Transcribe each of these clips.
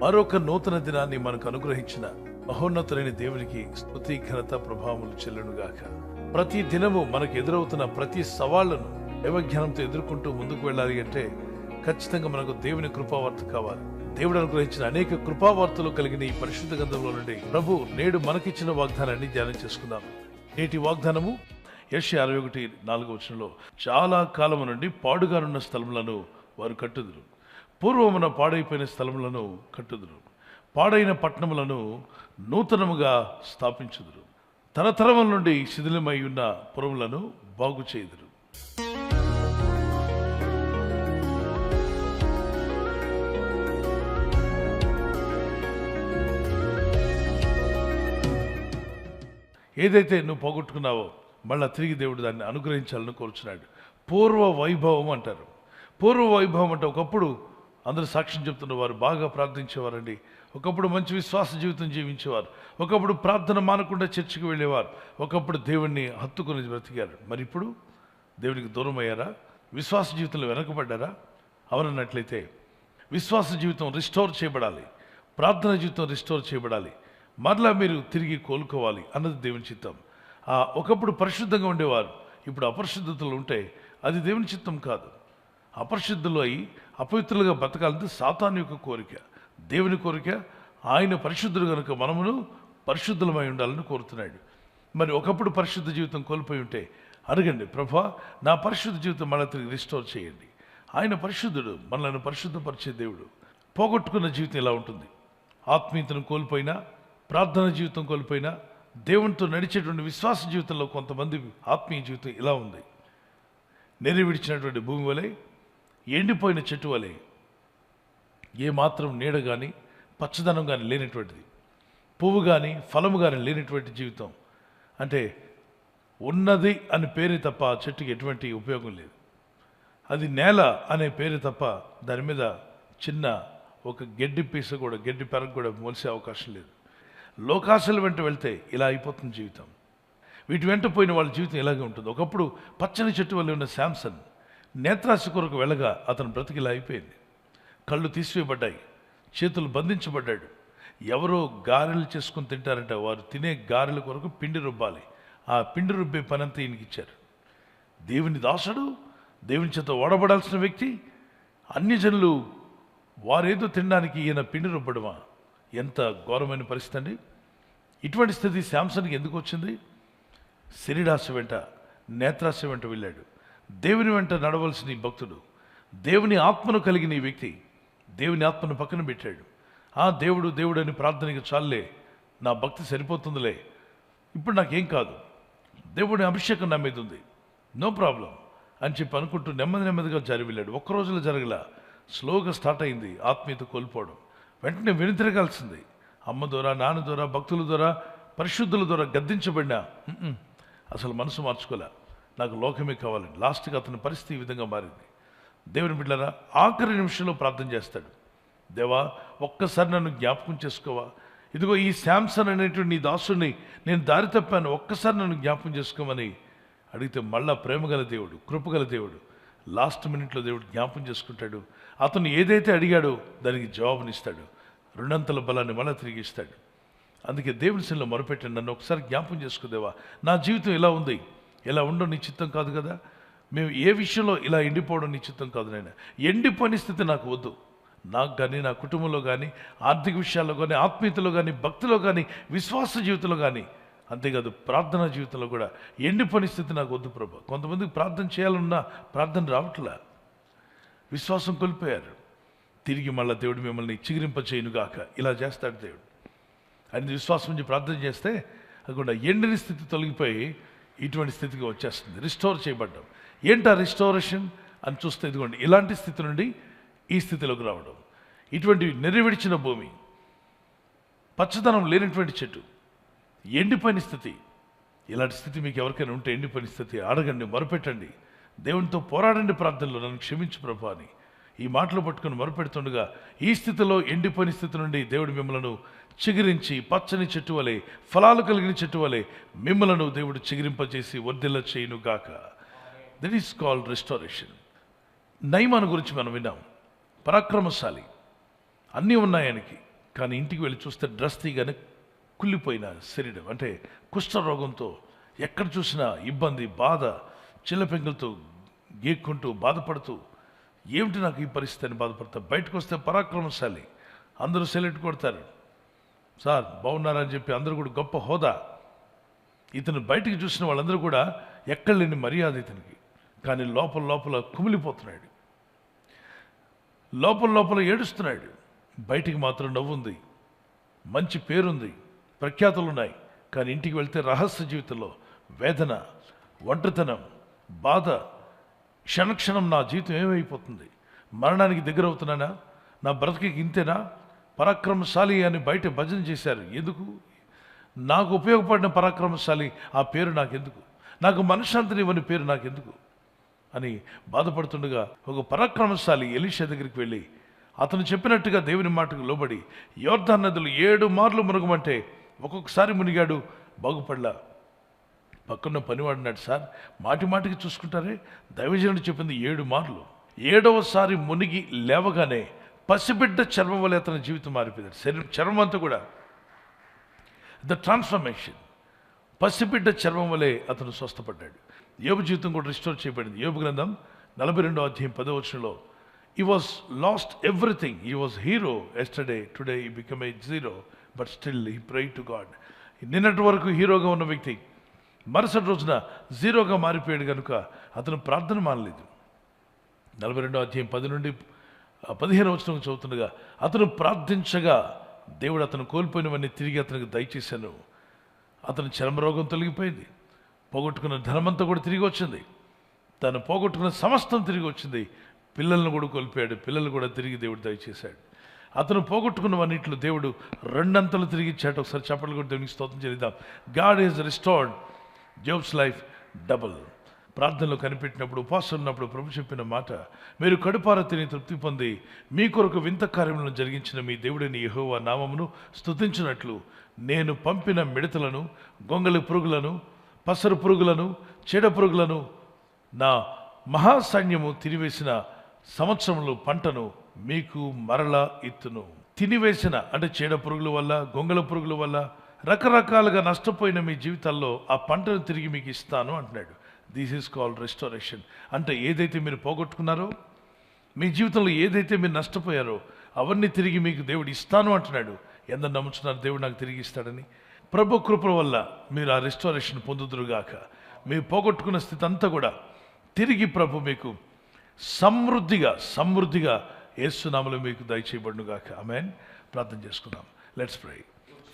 మరొక నూతన దినాన్ని మనకు అనుగ్రహించిన మహోన్నతులైన దేవునికి స్తుతి ఘనత ప్రభావములు చెల్లునుగాక. ప్రతి దినము మనకు ఎదురవుతున్న ప్రతి సవాళ్ళను దైవజ్ఞానంతో ఎదుర్కొంటూ ముందుకు వెళ్ళాలి అంటే ఖచ్చితంగా మనకు దేవుని కృపావార్త కావాలి. దేవుడు అనుగ్రహించిన అనేక కృపావార్తలు కలిగిన ఈ పరిశుద్ధ గ్రంథంలో నుండి ప్రభు నేడు మనకిచ్చిన వాగ్దానాన్ని ధ్యానం చేసుకుందాం. నేటి వాగ్దానము యశ అరవై ఒకటి నాలుగో వచనంలో చాలా కాలము నుండి పాడుగానున్న స్థలములను వారు కట్టుదురు. పూర్వమున పాడైపోయిన స్థలములను కట్టుదురు. పాడైన పట్టణములను నూతనముగా స్థాపించుదురు. తరతరముల నుండి శిథిలమై ఉన్న పురములను బాగు చేయుదురు. ఏదైతే నువ్వు పోగొట్టుకున్నావో మళ్ళా తిరిగి దేవుడు దాన్ని అనుగ్రహించాలని కోరుచున్నాడు. పూర్వ వైభవం అంటారు. పూర్వ వైభవం అంటే ఒకప్పుడు అందరూ సాక్ష్యం చెప్తున్న వారు బాగా ప్రార్థించేవారండి. ఒకప్పుడు మంచి విశ్వాస జీవితం జీవించేవారు. ఒకప్పుడు ప్రార్థన మానకుండా చర్చికి వెళ్ళేవారు. ఒకప్పుడు దేవుణ్ణి హత్తుకుని బ్రతికారు. మరి ఇప్పుడు దేవునికి దూరం అయ్యారా విశ్వాస జీవితంలో వెనకబడ్డారా? అవనన్నట్లయితే విశ్వాస జీవితం రిస్టోర్ చేయబడాలి. ప్రార్థన జీవితం రిస్టోర్ చేయబడాలి. మరలా మీరు తిరిగి కోలుకోవాలి అన్నది దేవుని చిత్తం. ఆ ఒకప్పుడు పరిశుద్ధంగా ఉండేవారు. ఇప్పుడు అపరిశుద్ధతలు ఉంటే అది దేవుని చిత్తం కాదు. అపరిశుద్ధులు అయి అపవిత్రులుగా బతకాలంటే సాతాను యొక్క కోరిక దేవుని కోరిక ఆయన పరిశుద్ధులు కనుక మనమును పరిశుద్ధులమై ఉండాలని కోరుతున్నాడు. మరి ఒకప్పుడు పరిశుద్ధ జీవితం కోల్పోయి ఉంటే అడగండి ప్రభా నా పరిశుద్ధ జీవితం మళ్ళీ తిరిగి రిస్టోర్ చేయండి. ఆయన పరిశుద్ధుడు మనల్ని పరిశుద్ధపరిచే దేవుడు. పోగొట్టుకున్న జీవితం ఎలా ఉంటుంది. ఆత్మీయతను కోల్పోయినా ప్రార్థన జీవితం కోల్పోయినా దేవునితో నడిచేటువంటి విశ్వాస జీవితంలో కొంతమంది ఆత్మీయ జీవితం ఇలా ఉంది. నెరి విడిచినటువంటి భూమి వలె ఎండిపోయిన చెట్టు వలె ఏ మాత్రం నీడ కానీ పచ్చదనం కానీ లేనటువంటిది. పువ్వు కానీ ఫలము కానీ లేనటువంటి జీవితం. అంటే ఉన్నది అని పేరు తప్ప ఆ చెట్టుకి ఎటువంటి ఉపయోగం లేదు. అది నేల అనే పేరు తప్ప దాని మీద చిన్న ఒక గడ్డి పీస కూడా గడ్డి పెరగ కూడా మొలిసే అవకాశం లేదు. లోకాశల వెంట వెళ్తే ఇలా అయిపోతుంది జీవితం. వీటి వెంట పోయిన వాళ్ళ జీవితం ఇలాగే ఉంటుంది. ఒకప్పుడు పచ్చని చెట్టు వల్ల ఉన్న శాంసన్ నేత్రాశ కొరకు వెళ్ళగా అతను బ్రతికిలా అయిపోయింది. కళ్ళు తీసివేయబడ్డాయి. చేతులు బంధించబడ్డాడు. ఎవరో గారెలు చేసుకుని తింటారంటే వారు. తినే గారెల కొరకు పిండి రుబ్బాలి. ఆ పిండి రుబ్బే పనంతా ఈయనకి ఇచ్చారు. దేవుని దాసుడు దేవుని చేత ఓడబడాల్సిన వ్యక్తి అన్ని జనులు వారేదో తినడానికి ఈయన పిండి రుబ్బడమా? ఎంత ఘోరమైన పరిస్థితి అండి. ఇటువంటి స్థితి శాంసన్కి ఎందుకు వచ్చింది? శరీరాశ వెంట నేత్రాశ వెంట వెళ్ళాడు. దేవుని వెంట నడవలసిన భక్తుడు దేవుని ఆత్మను కలిగిన ఈ వ్యక్తి దేవుని ఆత్మను పక్కన పెట్టాడు. ఆ దేవుడు దేవుడు అని ప్రార్థనకి చాలే నా భక్తి సరిపోతుందిలే. ఇప్పుడు నాకేం కాదు. దేవుడి అభిషేకం నా మీద ఉంది. నో ప్రాబ్లం అని చెప్పి అనుకుంటూ నెమ్మది నెమ్మదిగా జారి వెళ్ళాడు. ఒక్క రోజులో జరగల స్లోగా స్టార్ట్ అయింది ఆత్మీయత కోల్పోవడం. వెంటనే వెనుతిరగాల్సింది. అమ్మ ద్వారా నాన్న ద్వారా భక్తుల ద్వారా పరిశుద్ధుల ద్వారా గద్దించబడిన అసలు మనసు మార్చుకోలే. నాకు లోకమే కావాలండి. లాస్ట్కి అతని పరిస్థితి ఈ విధంగా మారింది. దేవుని బిడ్డరా ఆఖరి నిమిషంలో ప్రార్థన చేస్తాడు. దేవా ఒక్కసారి నన్ను జ్ఞాపకం చేసుకోవా? ఇదిగో ఈ శాంసన్ అనేటువంటి నీ దాసుని నేను దారి తప్పాను. ఒక్కసారి నన్ను జ్ఞాపకం చేసుకోమని అడిగితే మళ్ళా ప్రేమగల దేవుడు కృపగల దేవుడు లాస్ట్ మినిట్లో దేవుడు జ్ఞాపకం చేసుకుంటాడు. అతను ఏదైతే అడిగాడో దానికి జవాబునిస్తాడు. రెండంతల బలాన్ని మళ్ళీ తిరిగి ఇస్తాడు. అందుకే దేవుని శిల్లో మొరపెట్టాను నన్ను ఒకసారి జ్ఞాపకం చేసుకోదేవా నా జీవితం ఇలా ఉంది. ఇలా ఉండడం నిశ్చితం కాదు కదా? మేము ఏ విషయంలో ఇలా ఎండిపోవడం నిశ్చితం కాదు నాయన. ఎండిపోని స్థితి నాకు వద్దు. నాకు కానీ నా కుటుంబంలో కానీ ఆర్థిక విషయాల్లో కానీ ఆత్మీయతలో కానీ భక్తిలో కానీ విశ్వాస జీవితంలో కానీ అంతేకాదు ప్రార్థనా జీవితంలో కూడా ఎండిపోని స్థితి నాకు వద్దు ప్రభు. కొంతమందికి ప్రార్థన చేయాలన్నా ప్రార్థన రావట్లే. విశ్వాసం కోల్పోయారు. తిరిగి మళ్ళీ దేవుడు మిమ్మల్ని చిగురింపచేయునుగాక ఇలా చేస్తాడు దేవుడు. ఆయన విశ్వాసం నుంచి ప్రార్థన చేస్తే అక్కడ ఎండిన స్థితి తొలగిపోయి ఇటువంటి స్థితికి వచ్చేస్తుంది. రిస్టోర్ చేయబడ్డం. ఏంటా రిస్టోరేషన్ అని చూస్తే ఇదిగోండి ఇలాంటి స్థితి నుండి ఈ స్థితిలోకి రావడం. ఇటువంటి నెరవేర్చిన భూమి పచ్చదనం లేనటువంటి చెట్టు ఎండిపోయిన స్థితి. ఇలాంటి స్థితి మీకు ఎవరికైనా ఉంటే ఎండిపోయిన స్థితి అడగండి మొరపెట్టండి. దేవునితో పోరాడండి ప్రార్థనలో నన్ను క్షమించు ప్రభు అని. ఈ మాటలు పట్టుకొని మొరపెడుతుండగా ఈ స్థితిలో ఎండిపోయిన స్థితి నుండి దేవుడు మిమ్మలను చిగురించి పచ్చని చెట్టు వలె ఫలాలు కలిగిన చెట్టు వలె మిమ్మలను దేవుడు చిగిరింపజేసి వర్ధిల్ల చేయును గాక that is called restoration Naaman గురించి మనం విన్నాం. పరాక్రమశాలి. అన్నీ ఉన్నాయి ఆయనకి. కానీ ఇంటికి వెళ్ళి చూస్తే డ్రెస్ తీగానే కుళ్ళిపోయిన శరీరం. అంటే కుష్ఠరోగంతో ఎక్కడ చూసినా ఇబ్బంది బాధ చిల్లపెంగులతో గీక్కుంటూ బాధపడుతూ ఏమిటి నాకు ఈ పరిస్థితి? అని బాధపడతా. బయటకు వస్తే పరాక్రమశాలి. అందరూ సెలెక్ట్ కొడతారు. సార్ బాగున్నారని చెప్పి అందరూ కూడా గొప్ప హోదా. ఇతను బయటికి చూసిన వాళ్ళందరూ కూడా ఎక్కడ లేని మర్యాద ఇతనికి. కానీ లోపల లోపల కుమిలిపోతున్నాడు. లోపల లోపల ఏడుస్తున్నాడు. బయటికి మాత్రం నవ్వుంది. మంచి పేరుంది. ప్రఖ్యాతులు ఉన్నాయి కానీ ఇంటికి వెళ్తే రహస్య జీవితంలో వేదన ఒంటరితనం బాధ క్షణక్షణం నా జీవితం ఏమైపోతుంది? మరణానికి దగ్గర అవుతున్నానా నా బ్రతికి ఇంతేనా? పరాక్రమశాలి అని బయట భజన చేశారు. ఎందుకు? నాకు ఉపయోగపడిన పరాక్రమశాలి ఆ పేరు నాకెందుకు? నాకు మనశ్శాంతిని ఇవ్వని పేరు నాకెందుకు? అని బాధపడుతుండగా ఒక పరాక్రమశాలి ఎలీషా దగ్గరికి వెళ్ళి అతను చెప్పినట్టుగా దేవుని మాటకు లోబడి యోర్ధన్ నదులు ఏడు మార్లు మునగమంటే ఒక్కొక్కసారి మునిగాడు బాగుపడలా. పక్కన పనివాడినాడు సార్ మాటి మాటికి చూసుకుంటారే? దైవజనుడు చెప్పింది ఏడు మార్లు. ఏడవసారి మునిగి లేవగానే పసిబిడ్డ చర్మం వల్ల అతని జీవితం మారిపోయింది. శరీరం చర్మం అంతా కూడా. ద ట్రాన్స్ఫర్మేషన్ పసిబిడ్డ చర్మం వలె అతను స్వస్థపడ్డాడు. యోబు జీవితం కూడా రిస్టోర్ చేయబడింది. యోబు గ్రంథం నలభై రెండో అధ్యాయం పదో వచ్చంలో he was lost everything he was hero yesterday today he become a zero but still he pray to God నిన్నటి వరకు హీరోగా ఉన్న వ్యక్తి మరుసటి రోజున జీరోగా మారిపోయాడు కనుక అతను ప్రార్థన మానలేదు. నలభై రెండో అధ్యాయం పది నుండి పదిహేను వచనం చదువుతుండగా అతను ప్రార్థించగా దేవుడు అతను కోల్పోయినవన్నీ తిరిగి అతనికి దయచేశాను. అతని చర్మరోగం తొలగిపోయింది. పోగొట్టుకున్న ధనమంతా కూడా తిరిగి వచ్చింది. తను పోగొట్టుకున్న సమస్తం తిరిగి వచ్చింది. పిల్లలను కూడా కోల్పోయాడు. పిల్లలు కూడా తిరిగి దేవుడు దయచేశాడు. అతను పోగొట్టుకున్నవన్నిట్లో దేవుడు రెండంతలు తిరిగి ఇచ్చాడు. ఒకసారి చెప్పలు కూడా దేవునికి స్తోత్రం చేద్దాం God is restored. Job's life double. ప్రార్థనలు కనిపెట్టినప్పుడు ఉపాసం ఉన్నప్పుడు ప్రభు చెప్పిన మాట మీరు కడుపార తిని తృప్తి పొంది మీ కొరకు వింత కార్యములను జరిగించిన మీ దేవుడిని యెహోవా నామమును స్తుతించినట్లు. నేను పంపిన మిడతలను గొంగలి పురుగులను పసరు పురుగులను చీడ పురుగులను నా మహాసైన్యము తినివేసిన సంవత్సరంలో పంటను మీకు మరలా ఇత్తును. తినివేసిన అంటే చీడ పురుగుల వల్ల గొంగల పురుగుల వల్ల రకరకాలుగా నష్టపోయిన మీ జీవితాల్లో ఆ పంటను తిరిగి మీకు ఇస్తాను అంటున్నాడు. దిస్ ఈస్ కాల్డ్ రెస్టారేషన్ అంటే ఏదైతే మీరు పోగొట్టుకున్నారో మీ జీవితంలో ఏదైతే మీరు నష్టపోయారో అవన్నీ తిరిగి మీకు దేవుడు ఇస్తాను అంటున్నాడు. ఎందరు నమ్ముతున్నారు దేవుడు నాకు తిరిగి ఇస్తాడని. ప్రభు కృప వల్ల మీరు ఆ రెస్టారేషన్ పొందుదురుగాక మీరు పోగొట్టుకున్న స్థితి అంతా కూడా తిరిగి ప్రభు మీకు సమృద్ధిగా సమృద్ధిగా ఏసునామలు మీకు దయచేయబడునుగాక ఆమెన్ ప్రార్థన చేసుకుందాం. Let's pray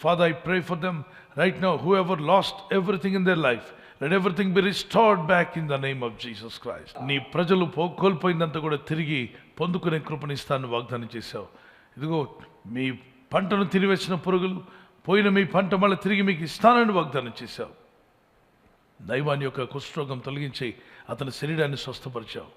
father I pray for them right now whoever lost everything in their life let everything be restored back in the name of Jesus Christ నీ ప్రజలు పో కోల్పోయిందంతా కూడా తిరిగి పొందుకునే కృపనిస్తాను వాగ్దానం చేశావు. ఇదిగో మీ పంటను తిరివేసిన పురుగులు పోయిన మీ పంట మళ్ళీ తిరిగి మీకు ఇస్తానని వాగ్దానం చేశావు. దైవాన్ని యొక్క కుష్ఠరోగం తొలగించి అతని శరీరాన్ని స్వస్థపరిచావు.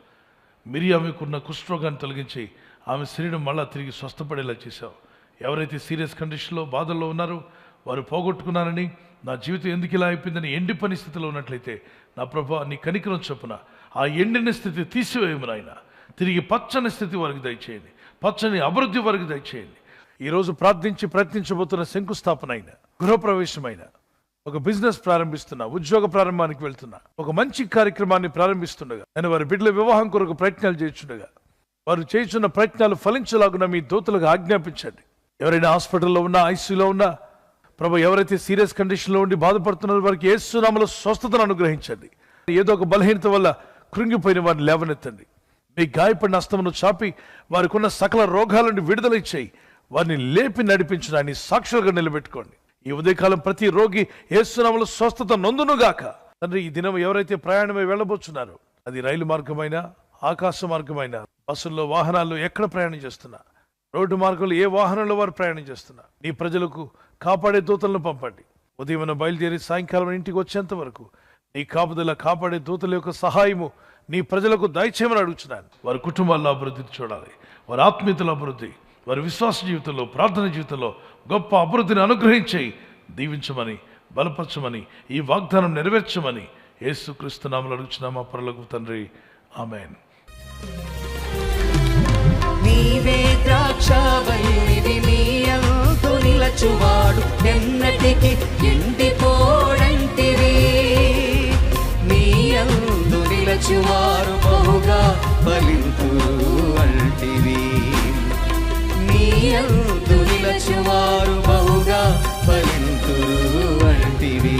మిరియామికున్న కుష్ఠరోగాన్ని తొలగించి ఆమె శరీరం మళ్ళా తిరిగి స్వస్థపడేలా చేశావు. ఎవరైతే సీరియస్ కండిషన్లో బాధల్లో ఉన్నారో వారు పోగొట్టుకున్నారని నా జీవితం ఎందుకు ఇలా అయిపోయిందని ఎండి పని స్థితిలో ఉన్నట్లయితే నా ప్రభా నీ కనికరం చొప్పున ఆ ఎండిన స్థితి తీసివేయము నాయన. తిరిగి పచ్చని స్థితి వరకు దయచేయండి. పచ్చని అభివృద్ధి వరకు దయచేయండి. ఈరోజు ప్రార్థించి ప్రయత్నించబోతున్న శంకుస్థాపన అయిన గృహప్రవేశమైన ఒక బిజినెస్ ప్రారంభిస్తున్నా ఉద్యోగ ప్రారంభానికి వెళ్తున్నా ఒక మంచి కార్యక్రమాన్ని ప్రారంభిస్తుండగా నేను వారి బిడ్డల వివాహం కొరకు ప్రయత్నాలు చేస్తుండగా వారు చేస్తున్న ప్రయత్నాలు ఫలించలాగున మీ దూతలకు ఆజ్ఞాపించండి. ఎవరైనా హాస్పిటల్లో ఉన్నా ఐసీలో ఉన్నా ప్రభు ఎవరైతే సీరియస్ కండిషన్లో ఉండి బాధపడుతున్నారో వారికి ఏసునామలో స్వస్థతను అనుగ్రహించండి. ఏదో ఒక బలహీనత వల్ల కృంగిపోయిన వారిని లేవనెత్తండి. మీ గాయపడిన అస్తమును చాపి వారికి ఉన్న సకల రోగాల నుండి విడుదల ఇచ్చేయి. వారిని లేపి నడిపించడాన్ని సాక్షులుగా నిలబెట్టుకోండి. ఈ ఉదయకాలం ప్రతి రోగి ఏసునామలో స్వస్థత నొందునుగాక తండ్రి ఈ దినం ఎవరైతే ప్రయాణమై వెళ్ళబోతున్నారో అది రైలు మార్గమైనా ఆకాశ మార్గమైన బస్సుల్లో వాహనాల్లో ఎక్కడ ప్రయాణం చేస్తున్నా రోడ్డు మార్గంలో ఏ వాహనంలో వారు ప్రయాణం చేస్తున్నా నీ ప్రజలకు కాపాడే దూతలను పంపండి. ఉదయం బయలుదేరి సాయంకాలం ఇంటికి వచ్చేంత వరకు నీ కాపుదల కాపాడే దూతల యొక్క సహాయము నీ ప్రజలకు దయచేయమని అడుగుతున్నాను వారి కుటుంబాల్లో అభివృద్ధి చూడాలి. వారి ఆత్మీయతలో అభివృద్ధి వారి విశ్వాస జీవితంలో ప్రార్థన జీవితంలో గొప్ప అభివృద్ధిని అనుగ్రహించి దీవించమని బలపరచమని ఈ వాగ్దానం నెరవేర్చమని యేసుక్రీస్తు నామలు అడుగుచున్నామా పరలకు తండ్రి. ఆమెన్. నీవే ద్రాక్షవల్లివి నీ నిలచువాడు. ఎన్నటికి ఎండిపోడంటివి నీ అందు నిలచువారు బహుగా ఫలింతురు అంటివి. నీ అందు నిలచువారు బహుగా ఫలింతురు అంటివి.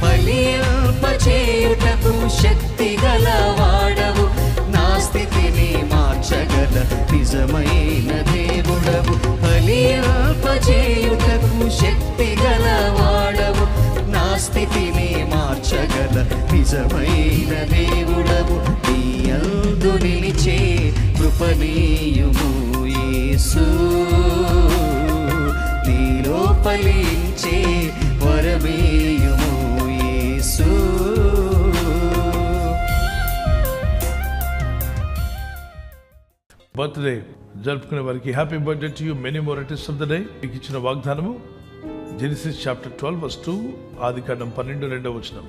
ఫలింపచేయుటకు శక్తి గలవ నిజమైన దేవుడవు. ఫలింపచేయుటకు శక్తి గల వాడవు నా స్థితిని మార్చగల నిజమైన దేవుడవు. నీ అందు నిలిచే కృపణీయుము యేసు. నీలో ఫలించే వరమేయుము బర్త్డే జరుపుకునే వారికి happy birthday to you many more of the day మీకు ఇచ్చిన వాగ్దానము Genesis chapter twelve verse two ఆది కాండం పన్నెండు రెండవ వచనం.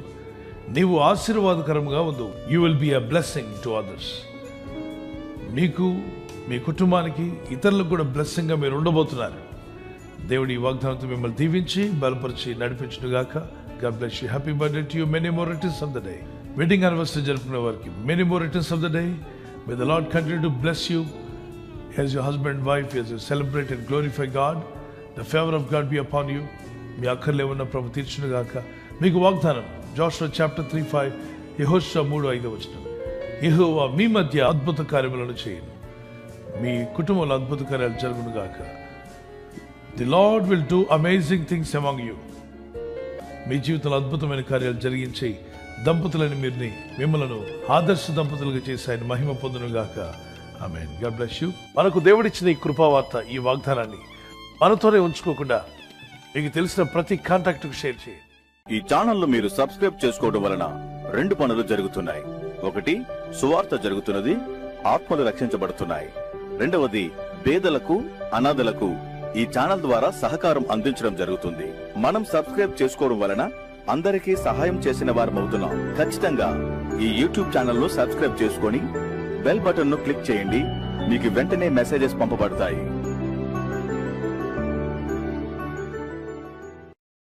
నీవు ఆశీర్వాదకరంగా ఉండు. You will be a blessing to others మీకు మీ కుటుంబానికి ఇతరులకు కూడా బ్లెస్సింగ్గా మీరు ఉండబోతున్నారు. దేవుడి ఈ వాగ్దానంతో మిమ్మల్ని దీవించి బలపరిచి నడిపించుగాక God bless you happy birthday to you many more returns of the day wedding anniversary జరుపుకునే వారికి many more returns of the day may the Lord continue to bless you as your husband and wife as you celebrate and glorify God the favor of God be upon you. మీ అక్కర్లే ఉన్న ప్రభు తీర్చునుగాక మీకు వాగ్దానం Joshua chapter three five యహోష మూడు ఐదు వచ్చిన యహోవా మీ మధ్య అద్భుత కార్యములను చేయను. మీ కుటుంబంలో అద్భుత కార్యాలు జరుగునుగాక the Lord will do amazing things among you మీ జీవితంలో అద్భుతమైన కార్యాలు జరిగించి దంపతులని మీరుని మిమ్మలను ఆదర్శ దంపతులుగా చేసి ఆయన మహిమ పొందునుగాక ఆమె గాడ్ బ్లెస్ యూ మనకు దేవుడిచ్చిన ఈ కృపావార్త ఈ వాగ్దానాన్ని మనతోనే ఉంచుకోకుండా మీకు తెలిసిన ప్రతి కాంటాక్ట్కు షేర్ చేయండి. ఈ ఛానల్ మీరు సబ్స్క్రైబ్ చేసుకోవడం వలన రెండు పనులు జరుగుతున్నాయి. ఒకటి సువార్త జరుగుతున్నది ఆత్మలు రక్షించబడుతున్నాయి. రెండవది పేదలకు అనాథలకు ఈ ఛానల్ ద్వారా సహకారం అందించడం జరుగుతుంది. మనం సబ్స్క్రైబ్ చేసుకోవడం వలన అందరికీ సహాయం చేసిన వారం అవుతున్నాం ఖచ్చితంగా ఈ యూట్యూబ్ ఛానల్ సబ్స్క్రైబ్ చేసుకొని బెల్ బటన్ను క్లిక్ చేయండి. మీకు వెంటనే మెసేజెస్ పంపబడతాయి.